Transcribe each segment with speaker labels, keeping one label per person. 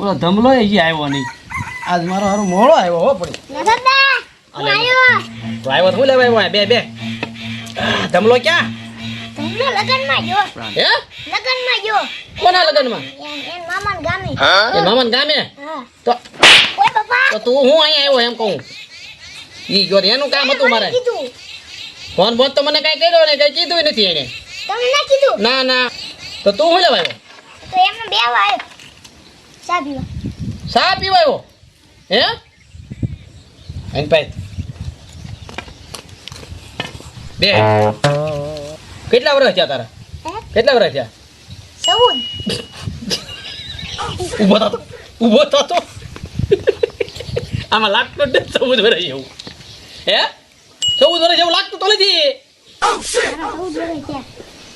Speaker 1: ઓલો ધમલો એ આવ્યો નહીં. આજ મારો હારો મોળો આવ્યો હો પડી.
Speaker 2: નસરદા હું આવ્યો.
Speaker 1: તો આવ્યો હું લેવા આવ્યો બે બે. ધમલો ક્યાં?
Speaker 2: લગનમાં ગયો.
Speaker 1: હે?
Speaker 2: લગનમાં ગયો.
Speaker 1: કોના લગનમાં?
Speaker 2: એન ગામે.
Speaker 1: એ મામાના ગામે? તો
Speaker 2: ઓય બાપા.
Speaker 1: તો તું હું અહીંયા આવ્યો એમ કહું? ઈ ગયો એનું કામ હતું મારે. ફોન બોન તો મને કઈ કર્યો ને કઈ કીધું નથી એને
Speaker 2: તમને ના કીધું?
Speaker 1: ના ના. તો તું શું લેવા આવ્યો?
Speaker 2: તો એમને બે આવ્યો. ચા પીવા.
Speaker 1: ચા પીવા આવ્યો હે? એન પાઈ બે. કેટલા વર્ષ થયા તારા? કેટલા વર્ષ થયા?
Speaker 2: સૌદ
Speaker 1: ઊભો થતો ઊભો થતો આમાં લાગતો જ ચૌદ વર્ષ એવું હે? ચૌદ વર્ષ એવું લાગતું તો નથી.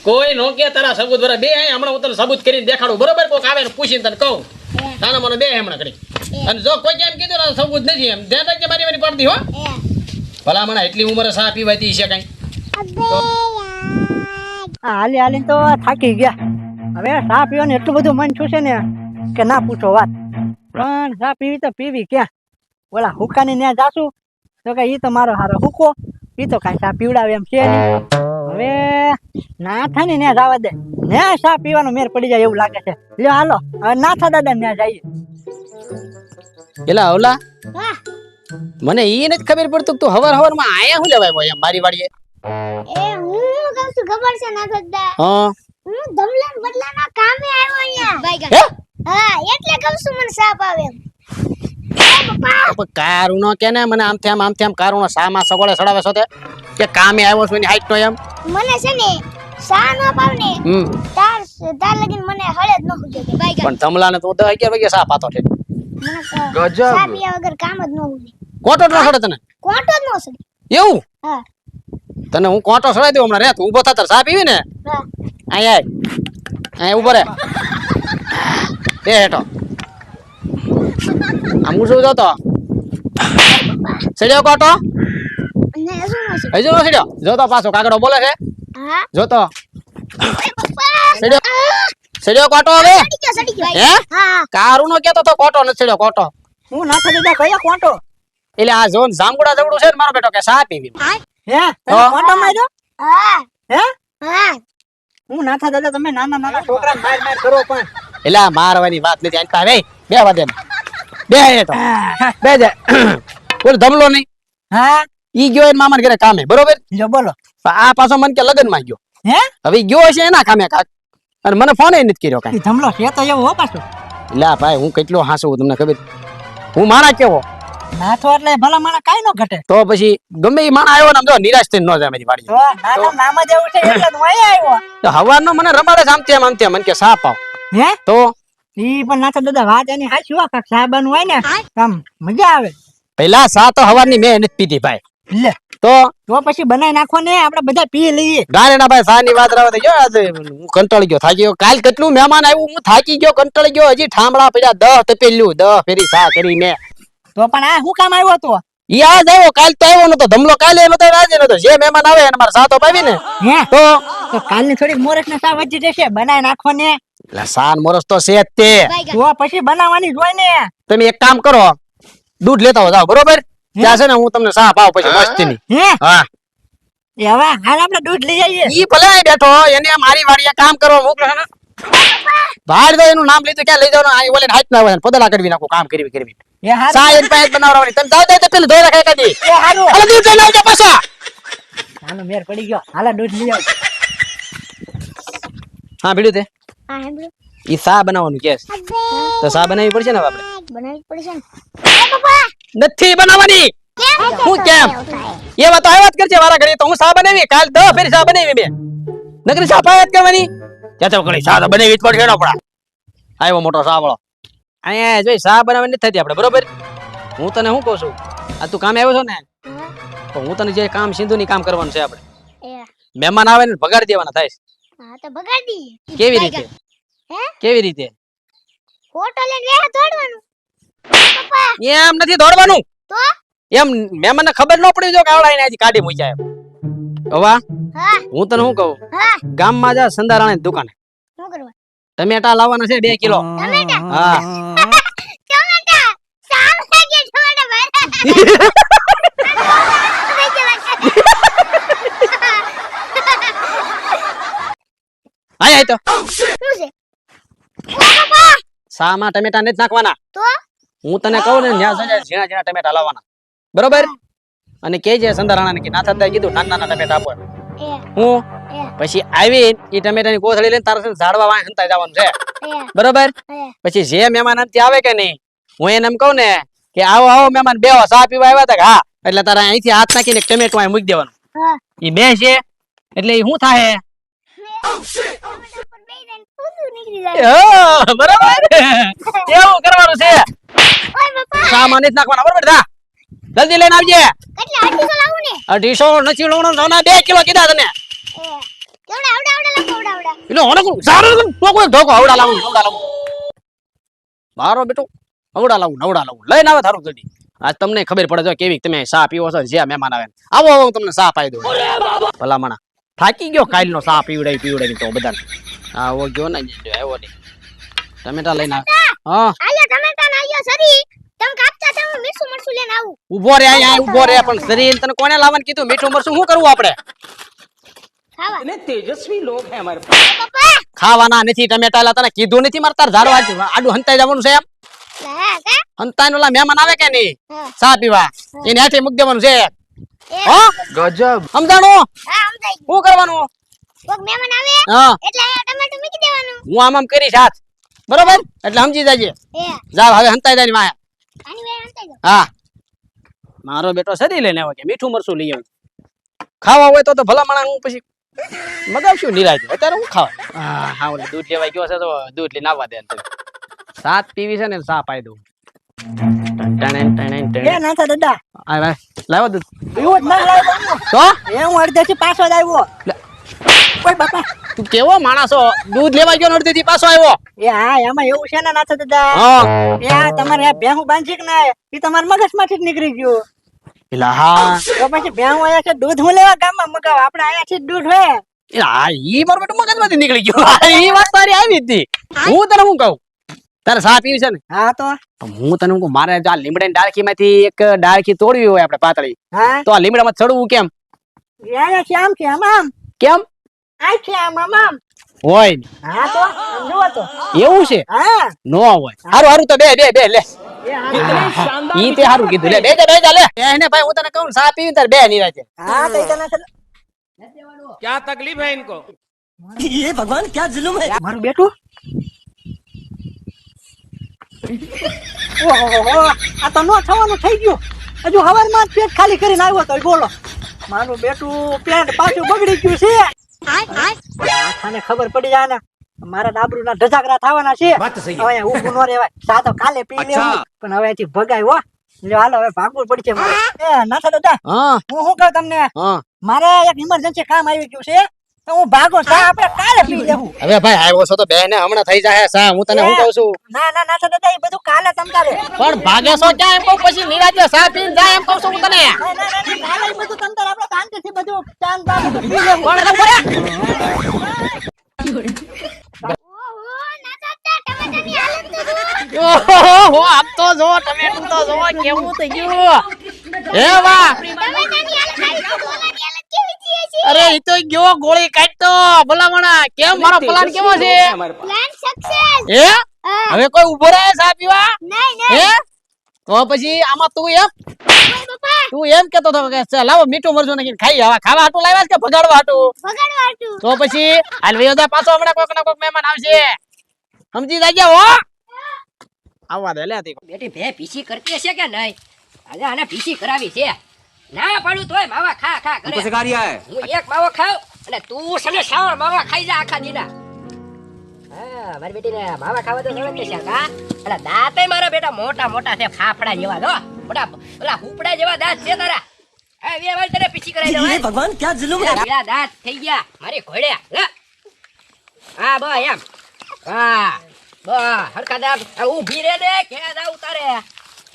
Speaker 1: કોઈ નો કે તારા સબૂત બરાબર બે હમણાં હું તને સબૂત કરીને દેખાડું. બરોબર? કોઈક આવે ને પૂછીને તને કહું.
Speaker 2: હે
Speaker 1: મને બે હેમણા કરી. અને જો કોઈ કેમ કીધું ને સબૂત નથી એમ. ધ્યાન રાખજે મારી મારી પડતી હો. ભલા મને એટલી ઉંમરે સા પીવાતી છે કઈ.
Speaker 3: હાલી હાલી તો થાકી ગયા. હવે સા પીવાનું એટલું બધું મન છું છે ને કે ના પૂછો વાત. પણ સા પીવી તો પીવી ક્યાં? ઓલા હુકાની ત્યાં જાશું. તો કે એ તો મારો હારો હુકો. એ તો કાંઈ સા પીવડાવે એમ છે નહીં. હવે નાથા ને ત્યાં જવા દે. ને ચા પીવાનો મેર પડી જાય એવું લાગે છે. લ્યો હાલો હવે નાથા દાદા ત્યાં જઈએ.
Speaker 1: એલા ઓલા મને ઈ નથી ખબર પડતું કે તું હવાર હવારમાં આયા હું લેવાય એમ મારી વાડીએ?
Speaker 2: એ હું કહું છું ખબર છે નસરદા
Speaker 1: હા.
Speaker 2: હું ધમલાન બદલાના કામે આવ્યો અહીંયા.
Speaker 1: હે?
Speaker 2: હા એટલે કહું છું મને સાપ આવે એ
Speaker 1: કારુણો કે ને મને આમથી આમ આમથી આમ કારુણો સામા સગોળે સડાવે છો તે. કે કામે આવ્યો છું એની હાઈટ નો એમ.
Speaker 2: મને છે ને સા ન પાવને
Speaker 1: હમ.
Speaker 2: તાર તાર લગીન મને હળે જ ન હુજે
Speaker 1: પણ તમલાને તો દસ અગિયાર વાગે સા પાતો છે. ગજબ.
Speaker 2: સા પીયા વગર કામ જ ન હુજે
Speaker 1: કોટો ન સડે તને?
Speaker 2: કોટો જ ન સડે.
Speaker 1: એવું?
Speaker 2: હા.
Speaker 1: તને હું કોટો સડાઈ દઉં હમણાં? રે તું ઊભો થા તાર સા પીવી ને?
Speaker 2: હા.
Speaker 1: આય આય. આય ઊભો રે. બે હેઠો. હું શું જોતો સડ્યો કોટો?
Speaker 2: ન સડી
Speaker 1: હજુ નો સડ્યો? જોતો પાછો કાગડો બોલે છે.
Speaker 2: હા?
Speaker 1: જોતો સડ્યો?
Speaker 2: આ,
Speaker 1: સડ્યો કોટો હવે?
Speaker 2: સડી સડી
Speaker 1: હે?
Speaker 2: હા
Speaker 1: કારુનો કેતો તો કોટો નથી સડ્યો કોટો.
Speaker 3: હું ના થા દાદા કયો કોટો?
Speaker 1: એટલે આ જોન જામગુડા જવડું છે ને મારો બેટો કે સા પીવી
Speaker 2: હા.
Speaker 3: કોટો માર્યો?
Speaker 2: હા.
Speaker 3: હે?
Speaker 2: હું.
Speaker 3: ના થા તમે નાના નાના છોકરા માર માર કરો પણ.
Speaker 1: એટલે મારવાની વાત નથી પાસે બે વાદે બે તો. બે જાય બોલ ધમલો નહીં.
Speaker 3: હા?
Speaker 1: ઈ ગયો એ મામાને ઘરે કામે બરોબર?
Speaker 3: જો બોલો.
Speaker 1: આ પાછો મને કે લગનમાં ગયો.
Speaker 3: હે?
Speaker 1: હવે ગયો છે એના કામે કાક. અને મને ફોન નથી કર્યો કાઈ.
Speaker 3: ધમલો છે તો એવો હો પાછો.
Speaker 1: એટલે ભાઈ હું કેટલો હાસું તમને ખબર? હું માણા કેવો?
Speaker 3: એટલે ભલા માણા કાઈ નો ઘટે.
Speaker 1: તો પછી ગમે એ માણા આવ્યો ને આમ જો નિરાશ થઈને ન જાય મારી વાડી
Speaker 3: તો નાના નામ જ એવું છે એટલે હું આવ્યો.
Speaker 1: તો હવારનો મને રમાડે છે તેમ આમ આમ. મને કે સાપ આવ.
Speaker 3: હે?
Speaker 1: તો
Speaker 3: ઈ પણ નાથો દાદા વાત એની હાચી હો કાક સાહેબાનું હોય ને આમ મજા આવે.
Speaker 1: પેલા સા તો હવારની મેં નથી પીધી ભાઈ.
Speaker 3: લે.
Speaker 1: તો?
Speaker 3: તો પછી બનાવી નાખો ને આપણે બધા પી લઈએ.
Speaker 1: ગારેના ભાઈ સા ની વાત રાવે તો જો હું કંટાળી ગયો થાકી ગયો. કાલ કેટલું મહેમાન આવ્યું હું થાકી ગયો કંટાળી ગયો. હજી ઠામડા પડ્યા દહ તપેલ્યું દહ ફેરી સા કરી મેં.
Speaker 3: તો પણ આ શું કામ આવ્યો તો
Speaker 1: ઈ આજ આવ્યો કાલ તો આવ્યો નતો ધમલો કાલે નતો આજે નતો. જે મહેમાન આવે એને મારે સાતો પાવી ને તો?
Speaker 3: કાલની થોડીક મોરખ ને સા વચ્ચે જશે બનાવી નાખો ને
Speaker 1: એટલે સાન મોરસ તો છે જ તે.
Speaker 3: તો પછી બનાવવાની જોઈ ને.
Speaker 1: તમે એક કામ કરો દૂધ લેતા જાવ બરોબર? ત્યાં છે ને હું તમને સાફ આવ પછી મસ્તી
Speaker 3: ની
Speaker 1: હા?
Speaker 3: એ હવે હાલ આપણે દૂધ લઈ જઈએ
Speaker 1: ઈ ભલે બેઠો એને મારી વાડીએ કામ કરો મોકલે ને. બહાર તો એનું નામ લીધું ક્યાં લઈ જવાનું? આ ઓલે હાથ ના આવે પદલા કરવી નાખો કામ કરવી કરવી.
Speaker 3: એ હારું.
Speaker 1: સા એને પાસે જ બનાવવાની. તમે જાવ તો પેલું ધોઈ રાખે કદી
Speaker 3: એ હારું.
Speaker 1: અલે દૂધ લઈ આવજો પાછા.
Speaker 3: હાલો મેર પડી ગયો. હાલા દૂધ લઈ આવ.
Speaker 1: હા ભીડું તે?
Speaker 2: હા
Speaker 1: ઈ સા બનાવવાનું કે તો સા બનાવવી પડશે ને આપણે
Speaker 2: પડશે ને.
Speaker 1: નથી બનાવવાની! હું કેમ? એ વાત આ વાત કરજે મારા ઘરે તો હું સા બનાવી? કાલ દસ ફેર સા બનાવી બે. નકરી સા પાયત કરવાની? ત્યાં તો ઘણી સા તો બનાવી જ પડશે ને આપણા. આવ્યો મોટો સાવળો. અહીંયા જોઈ સા બનાવવાની નથી થતી આપણે બરોબર? હું તને શું કહું છું? આ તું કામે આવ્યો છો ને? તો હું તને જે કામ સિંધુ ની કામ કરવાનું છે આપણે. મહેમાન આવે ને ભગાડી દેવાના થાય.
Speaker 2: હા તો બગાડી
Speaker 1: કેવી રીતે?
Speaker 2: હે?
Speaker 1: કેવી રીતે?
Speaker 2: ફોટો લઈને વેહ દોડવાનું. પપ્પા!
Speaker 1: એમ નથી દોડવાનું?
Speaker 2: તો?
Speaker 1: એમ મે મને ખબર ન પડી જો કે એને આજે કાઢી મૂક્યા એમ. હવા
Speaker 2: હું.
Speaker 1: તને શું કહું?
Speaker 2: હા.
Speaker 1: ગામમાં જા સંધારાણી દુકાને.
Speaker 2: શું કરવા?
Speaker 1: ટમેટા લાવવાના છે 2 કિલો.
Speaker 2: ટમેટા?
Speaker 1: હા. ટમેટા? સાવ લાગે ટમેટા ભરા આય આય તો.
Speaker 2: શું છે?
Speaker 1: સામાં ટમેટા નથી નાખવાના?
Speaker 2: તો?
Speaker 1: હું તને કહું ને ન્યા સુધી ઝીણા ઝીણા ટમેટા લાવવાના. બરોબર? અને કે સંધારાણા ને કે ના થતા કીધું નાના નાના ટમેટા આપો હું? પછી આવી એ ટમેટાની કોથળી લઈને તારે ઝાડવા વાય હંતા જવાનું છે. બરોબર? પછી જે મહેમાન અંતે આવે કે નહીં હું એને એમ કહું ને કે આવો આવો મહેમાન બેહો ચા પીવા આવ્યા હતા કે હા એટલે તારા અહીંથી હાથ નાખીને ટમેટો મૂકી દેવાનું. એ બે છે? એટલે એ શું થાય બરોબર એવું કરવાનું છે
Speaker 2: ઓય પપ્પા
Speaker 1: સામાન નથી નાખવાના બરોબર જા જલ્દી લઈને આવજે
Speaker 2: કેટલા અઢીસો લાવું ને
Speaker 1: અઢીસો નથી લોણો સોના બે કિલો કીધા તને
Speaker 2: એ કેવડા આવડા આવડા લાવો આવડા આવડા
Speaker 1: એટલે હોને કોણ સારું ટોકો ધોકો હવડા લાવું હવડા લાવું મારો બેટો હવડા લાવું નવડા લાવું લઈને આવે થારું જલ્દી આજ તમને ખબર પડે જો કેવી તમે ચા પીવો છો જે મહેમાન આવે ને. આવો આવો હું તમને ચા પાઈ દઉં ભલા માણા થાકી ગયો કાલનો સા પીવડાવી પીવડાવી તો બધાને. હા ઓ ગયો ને જો આવ્યો ને ટમેટા લઈને હા.
Speaker 2: આયા ટમેટા ના આયા સરી તમ કાપતા છો મીઠું મરચું લઈને આવું.
Speaker 1: ઊભો રે આયા ઊભો રે પણ સરી તને કોને લાવવાનું કીધું? મીઠું મરચું શું કરવું આપણે?
Speaker 2: ખાવા.
Speaker 4: ને તેજસ્વી લોગ હે અમારે
Speaker 2: પપ્પા!
Speaker 1: ખાવાના નથી ટમેટા લા તને કીધું નથી માર તાર ધારો આડું હંતાઈ જવાનું છે એમ? હંતાઈ નો લા મહેમાન આવે કે નહીં? સા પીવા. એને હાથે મૂક દેવાનું છે. હા?
Speaker 4: ગજબ.
Speaker 1: સમજાણો? શું કરવાનું? હું. આમ આમ કરીશ હાથ. બરોબર? એટલે સમજી જાજે. જાવ હવે હંતાઈ જાય માયા હા. મારો બેટો સરી લઈને આવ્યો કે મીઠું મરસું લઈ આવ્યું. ખાવા હોય તો તો ભલા માણા હું પછી મગાવશું નિરાજ અત્યારે હું ખાવા? હા ઓલે દૂધ લેવાય ગયો છે તો દૂધ લઈને આવવા દે સાત પીવી છે ને સાપ આઈ દઉં. ટણ ટણ ટણ
Speaker 3: એ નાથા દાદા.
Speaker 1: આ ભાઈ લાવો દૂધ
Speaker 3: એવું જ ના લાવ્યો
Speaker 1: તો?
Speaker 3: એ હું અડધેથી પાછો જ આવ્યો. ઓય બાપા.
Speaker 1: તું કેવો માણસો દૂધ લેવા ગયો ને અડધેથી પાછો આવ્યો?
Speaker 3: એ હા એમાં એવું છે ને નાથા દાદા.
Speaker 1: હા.
Speaker 3: એ આ તમારે આ ભેહું બાંધી કે ના એ તમારા મગજમાંથી જ નીકળી ગયું.
Speaker 1: એલા હા.
Speaker 3: તો પછી ભેહું આયા છે દૂધ હું લેવા ગામમાં મગાવ? આપણે અહીંયાથી જ દૂધ હોય
Speaker 1: એલા હા ઈ મારો બેટો મગજમાંથી નીકળી ગયો. હા, ઈ વાત તારી આવી હતી. હું તને શું કહું? તારે સા પીવી છે ને
Speaker 3: હા તો
Speaker 1: તો હું તને શું કહું મારે જો આ લીમડાની ડાળખીમાંથી એક ડાળખી તોડવી હોય આપણે પાતળી
Speaker 3: હા
Speaker 1: તો આ લીમડામાં ચડવું કેમ
Speaker 3: એ આયા છે આમ છે આમ આમ
Speaker 1: કેમ
Speaker 3: આ છે આમ આમ આમ
Speaker 1: હોય ને.
Speaker 3: હા તો આમ જુઓ તો
Speaker 1: એવું છે
Speaker 3: હા
Speaker 1: નો હોય હારું હારું તો બે બે બે લે
Speaker 3: એ હા
Speaker 1: ઈ તે હારું કીધું લે બે જા બે જા લે એને ભાઈ હું તને કહું ને, સા પીવી તારે બે નિરાજે
Speaker 3: હા તો ઈ તને છે ને-
Speaker 4: क्या तकलीफ है इनको
Speaker 3: મારું બેટું ઓહો આ તો ન થવાનું થઈ ગયું. હજુ હવારમાં પેટ ખાલી કરીને આવ્યો તો બોલો. મારું બેટું પેટ પાછું બગડી ગયું છે. આખાને ખબર પડી જાય ને મારા ડાબરુ ના ધજાગરા થવાના છે. હવે ઊભું ન રહેવાય. સાધો કાલે પી લેવું. પણ હવે એથી ભગાય હો. એટલે હાલો હવે ભાગવું પડશે મારે. નાથા દાદા
Speaker 1: હું.
Speaker 3: શું કહું તમને? મારે એક ઇમરજન્સી કામ આવી ગયું છે. તો હું ભાગો સા આપણે
Speaker 1: હવે ભાઈ આવ્યો છો તો બે ને હમણાં થઈ જાય સા હું તને શું કહું છું?
Speaker 3: ના ના ના દાદા એ બધું કાલે સમજાવે.
Speaker 1: પણ ભાગે છો ક્યાં એમ કહું? પછી નિરાજે સા પીન જાય એમ કહું છું હું તને.
Speaker 3: ના, ના, ના, ના, કાલે બધું તમ આપણે શાંતિથી બધું ચાંદ બાદ બધું પી લેવું.
Speaker 1: પણ એટલે બોલ્યા.
Speaker 2: ઓહો ના તાતા ટમેટાની તો
Speaker 1: જો ટમેટું તો જો કેવું થઈ ગયું હે વાહ. અરે ઈ તો ગયો ગોળી કાઢતો ભલામણા કેમ? મારો પ્લાન કેવો છે?
Speaker 2: પ્લાન સક્સેસ
Speaker 1: હે? હવે કોઈ ઊભો રહે સાહેબ પીવા? હે? તો પછી આમાં તું એમ? તું એમ કેતો હતો કે લાવો મીઠું મરજો નાખીને ખાઈ આવા. ખાવા હાટું લાવ્યા કે ભગાડવા હાટું?
Speaker 2: ભગાડવા હાટું.
Speaker 1: તો પછી હાલ વયોદા પાછો હમણાં કોક ના કોક મહેમાન આવશે. સમજી જાગ્યા હો? આવવા દે લે
Speaker 5: બેટી ભે પીસી કરતી હશે કે નહીં? આને પીસી કરાવી છે. ના પાડું તોય માવા ખા ખા કરે
Speaker 4: પછી ગાડી આય.
Speaker 5: હું એક માવો ખાવ અને તું સને સાવર માવા ખાઈ જા આખા દીના. હા મારી બેટીને માવા ખાવા તો સમજ છે કા એટલે દાંતે મારા બેટા મોટા મોટા છે ફાફડા જેવા દો મોટા ઓલા હુપડા જેવા દાંત છે તારા. એ વે વાલ તને પીછી કરાઈ દે ભગવાન ક્યાં જુલુમ પેલા દાંત થઈ ગયા મારી ઘોડ્યા લે. હા બો એમ. હા બો હરકા દાંત. ઊભી રે દે કે દા ઉતારે.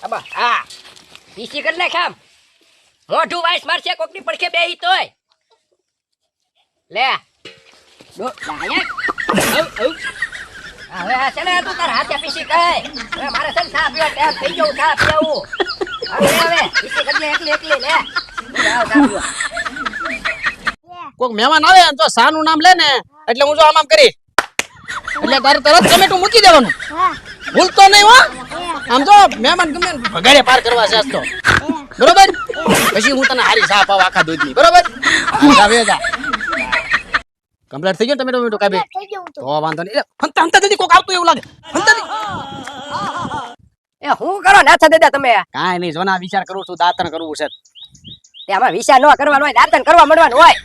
Speaker 5: અબા હા. પીછી કરી નાખ ખામ મોઢું વાઈસ મારશે કોકની પડખે બેહી તોય. લે. ડો. હવે આ છે ને તું તાર હાથે પીસી કઈ હવે મારે છે ને ચા પીવા ટાઈમ થઈ ગયો ચા પીવું હવે હવે પીસી કરી એકલી એકલી લે.
Speaker 1: કોઈક મહેમાન આવે ને તો સાનું નામ લે ને એટલે હું જો આમ આમ કરી. એટલે તારે તરત ટમેટું મૂકી દેવાનું. ભૂલતો નહીં હો. આમ તો મહેમાન ગમે ભગાડે પાર કરવા છે તો. બરોબર? પછી હું તને હારી સા પાવ આખા દૂધની બરોબર? આવે જા. કમ્પ્લીટ થઈ ગયો ટમેટો ટમેટો કાબે તો. વાંધો નહીં. હંતા હંતા જલ્દી કોક આવતું એવું લાગે. હંતા.
Speaker 5: એ હું કરો નાથા દાદા તમે.
Speaker 1: કાઈ નહીં જોના વિચાર કરું છું દાતણ કરવું છે.
Speaker 5: તે આમાં વિચાર ન કરવાનો હોય દાતણ કરવા મળવાનું હોય.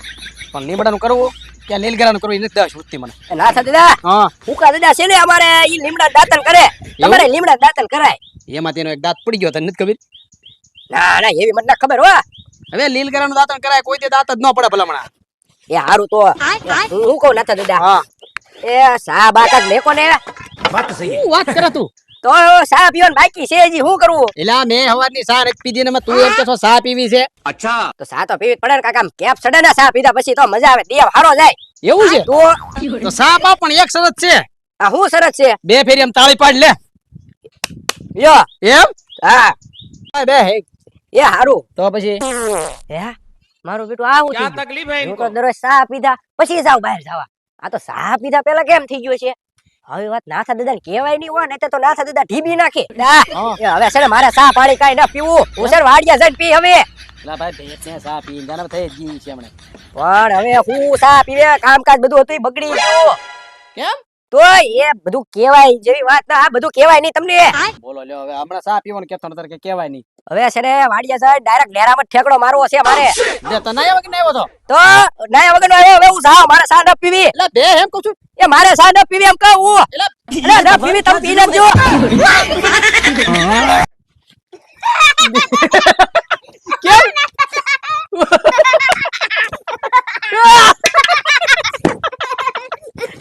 Speaker 1: પણ લીમડાનું કરવું કે લીલગરાનું કરવું એ નથી દસ ઉઠતી મને.
Speaker 5: નાથા દાદા
Speaker 1: હા.
Speaker 5: હુકા દાદા છે ને અમારે ઈ લીમડા દાતણ કરે. તમારે લીમડા દાતણ કરાય.
Speaker 1: એમાં તેનો એક દાંત પડી ગયો તને નથી ખબર?
Speaker 5: ના ના એવી મને ના ખબર હો.
Speaker 1: હવે લીલગરાનું દાંતણ કરાય કોઈ તે દાંત જ ન પડે ભલામણા.
Speaker 5: એ હારું તો. હું હું કહું નાથા દાદા?
Speaker 1: હા.
Speaker 5: એ સા બાકાત લેકો ને.
Speaker 1: શું વાત કરે તું?
Speaker 5: તો સા પીવાનું બાકી છે જી શું કરવું?
Speaker 1: એલા મેં હવારની સા નથી પીધી ને એમાં તું એમ કે છો સા પીવી છે?
Speaker 5: તો સા તો પીવી પડે ને કાકા કેપ ચડે ને સા પીધા પછી તો મજા આવે દેવ હારો જાય.
Speaker 1: એવું છે?
Speaker 5: તો
Speaker 1: તો સા પા પણ એક શરત છે.
Speaker 5: આ હું સરસ છે?
Speaker 1: બે ફેરી આમ તાળી પાડ લે.
Speaker 5: યો
Speaker 1: એમ?
Speaker 5: હા.
Speaker 1: હા, બે હે
Speaker 5: એ હારું.
Speaker 1: તો પછી?
Speaker 5: હે મારું બેટું
Speaker 4: આ
Speaker 5: હું
Speaker 4: ક્યાં તકલીફ
Speaker 5: હે તો દરરોજ સા પીધા. પછી જાવ બહાર જવા. આ તો સા પીધા પેલા કેમ થઈ ગયો છે? હવે વાત નાથા દાદા ને કેવાય નહીં હોય નહીં તો નાથા દાદા ઢીબી નાખે. હવે છે ને મારે સા પાણી કાઈ ના પીવું. હું છે વાડિયા જઈને પી હવે. પણ હવે હું સા પીવે કામકાજ બધું હતું બગડી ગયું.
Speaker 1: કેમ?
Speaker 5: તો એ બધું કેવાય જેવી વાત ના આ બધું કેવાય નહીં તમને.
Speaker 1: બોલો લ્યો હવે હમણાં સા પીવાનું કેતો નતર કે કેવાય નહીં.
Speaker 5: હવે છે ને વાડિયા સાહેબ ડાયરેક્ટ લેરામાં ઠેકડો મારવો છે મારે
Speaker 1: જે તને આવ્યો વગર આવ્યો તો
Speaker 5: તો ના વગર નો હવે હું સા મારે સા ન પીવી.
Speaker 1: એટલે બે એમ કહું છું.
Speaker 5: એ મારે સા ન પીવી એમ કહું
Speaker 1: હું.
Speaker 5: એટલે ન પીવી તમે પી નાખજો
Speaker 1: કેમ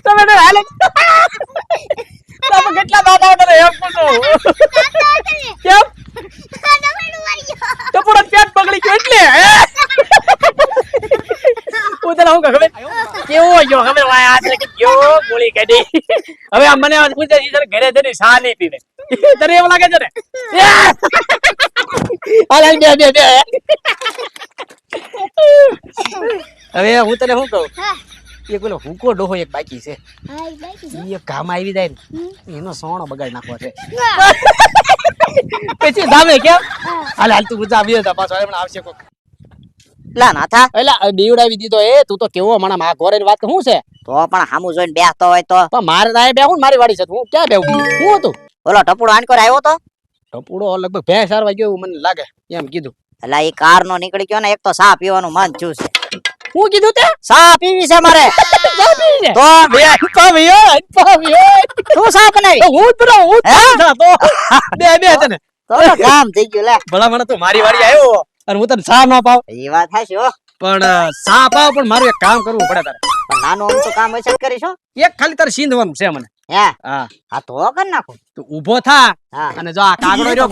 Speaker 1: તમે તો હાલે તમે કેટલા દાદા હતા એમ પૂછો કેમ તો પૂરા પેટ પકડી ગયો એટલે હે? હું તને હું કહું ખબર કેવો ગયો ખબર વાય આ કે કાઢી હવે મને પૂછે છે ઘરે જઈને શા નહીં પીવે. તને એવું લાગે છે ને? હાલ હાલ બે બે બે. હવે હું તને શું કહું? એક પેલો હુકો ડોહો એક બાકી છે. એ કામ આવી જાય ને એનો સોણો બગાડી નાખવો છે. પછી ધામે કેમ? હાલ હાલ તું ગુજા આવ્યો હતા પાછો આવશે કોક.
Speaker 6: લા નાથા
Speaker 1: એટલે દીવડાવી દીધો એ તું તો કેવો હમણાં મા ઘોરે વાત શું છે?
Speaker 6: તો પણ હામુ જોઈને બેસતો હોય તો.
Speaker 1: પણ મારે તારે બેહું મારી વાડી છે હું ક્યાં બેહું? હું હતું?
Speaker 6: ઓલો ટપુડો આનકોર આવ્યો તો?
Speaker 1: ટપુડો લગભગ ભેંસ હારવા ગયો મને લાગે એમ કીધું.
Speaker 6: એટલે એ કાર નો નીકળી ગયો ને એક તો સા પીવાનું મન થયું છે.
Speaker 1: હું કીધું તે?
Speaker 6: સા પીવી છે મારે. તો
Speaker 1: બે પાવ્યો પાવ્યો
Speaker 6: તું સા બનાવી?
Speaker 1: હું તો. બે બે તને
Speaker 6: તો તો કામ થઈ ગયું લે.
Speaker 1: ભલા મને તું મારી વાડી આવ્યો. અને હું તને સા ના પાવ.
Speaker 6: એ વાત થાશે હો.
Speaker 1: પણ સા પાવ પણ મારું એક કામ કરવું પડે તારે.
Speaker 6: પણ નાનું તો કામ હશે કરીશ
Speaker 1: એક ખાલી તારે સીંધવાનું છે મને.
Speaker 6: હે?
Speaker 1: હા.
Speaker 6: હા તો કર નાખો.
Speaker 1: તું ઊભો થા અને જો આ કાગડો રહ્યો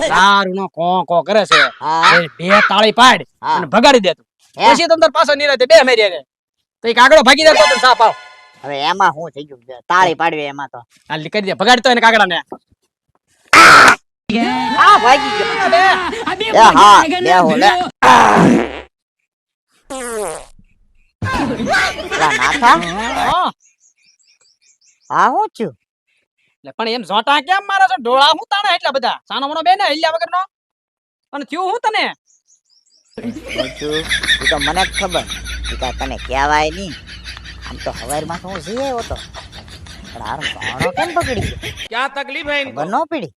Speaker 1: ને, દારૂ નો કો કો કરે છે. બે તાળી પાડ અને ભગાડી દે તું? પછી તમ તાર પાછો નિરાતે બે મેરી રે તો એ કાગડો ભાગી જાય તો સા પાવ.
Speaker 6: હવે એમાં હું થઈ ગયું? તાળી પાડવી એમાં તો.
Speaker 1: હાલ કરી દે. ભગાડી તો એને કાગડાને
Speaker 6: આ ભાગી ગયો
Speaker 1: પણ એમ ઝોટા કેમ મારા છો? ડોળા હું તાણે એટલા બધા? સાનો મનો બેને હિલ્યા વગરનો? અને થયું હું તને?
Speaker 6: તું તો મને ખબર. તું તો તને કહેવાય નહીં. આમ તો હવાઈમાં તો હું જઈ આવ્યો હતો પણ હાર કેમ પકડી
Speaker 4: ક્યાં તકલીફ હે
Speaker 6: ખબર ન પડી?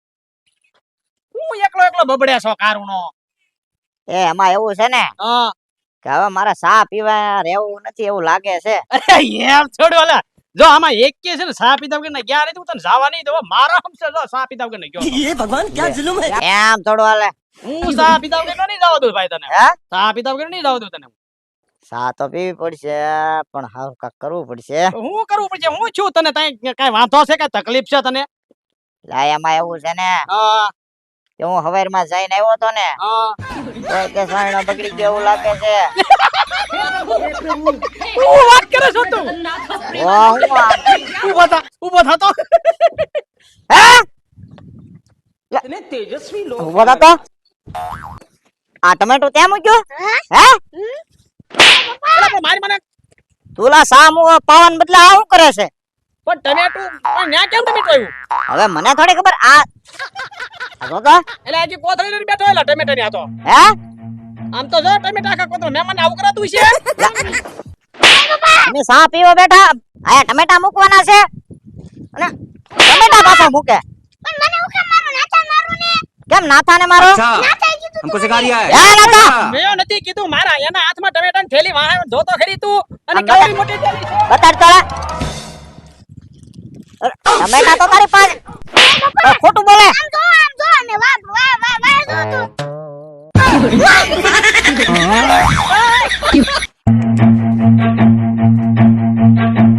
Speaker 1: હું એકલો એકલો બબડે છો કારુનો
Speaker 6: એ એમાં એવું છે ને કે હવે મારે સા પીવા રહેવું નથી એવું લાગે છે.
Speaker 1: અરે યાર છોડ ઓલા જો આમાં એક કે છે ને સા પીતા વગર ના ગયા નથી હું તને જવા નહીં દઉં મારા હમસે જો સા પીતા વગર ને ગયો
Speaker 6: એમ થોડું હાલે.
Speaker 1: હું સા પીતા વગર નહીં જવા દઉં ભાઈ તને.
Speaker 6: હે?
Speaker 1: સા પીતા વગર નહીં જવા દઉં તને
Speaker 6: સા તો પીવી પડશે પણ હાવ કાક કરવું પડશે.
Speaker 1: હું કરવું પડશે? હું છું તને તઈ કઈ વાંધો છે કઈ તકલીફ છે તને?
Speaker 6: લાય એમાં એવું છે ને
Speaker 1: હા.
Speaker 6: કે હું હવારમાં જઈને આવ્યો તો ને કે સાણો બગડી ગયો એવું લાગે છે.
Speaker 1: તું
Speaker 6: આ ટમેટો ત્યાં મૂક્યો?
Speaker 2: હે?
Speaker 6: તુલા સામો પાવન બદલા આવું કરે છે?
Speaker 1: પણ તને તું ન્યા કેમ તમે જોયું
Speaker 6: હવે મને થોડી ખબર આ હતો
Speaker 1: એટલે હજી કોથળી લઈને બેઠો એટલે ટમેટા ની હતો
Speaker 6: હે?
Speaker 1: આમ તો જો ટમેટા આખા કોથળ મેં મને આવું કરાતું છે
Speaker 6: અમે સા પીવો બેઠા? આયા ટમેટા મૂકવાના છે. અને ટમેટા પાછા મૂકે.
Speaker 2: પણ મને હું કેમ મારો નાતા મારું ને?
Speaker 6: કેમ
Speaker 2: નાતા
Speaker 7: ને મારો?
Speaker 6: નાતા નથી
Speaker 1: કીધું મારા એના હાથમાં ટમેટા ની થેલી વાહે ધોતો ખરી તું. અને કેવડી મોટી
Speaker 6: બતાડ તોલા ટમેટા તો તારી પાસે ખોટું બોલે.
Speaker 2: આમ જો આમ જો અને વાહ વાહ વાહ વાહ જો તું. Oh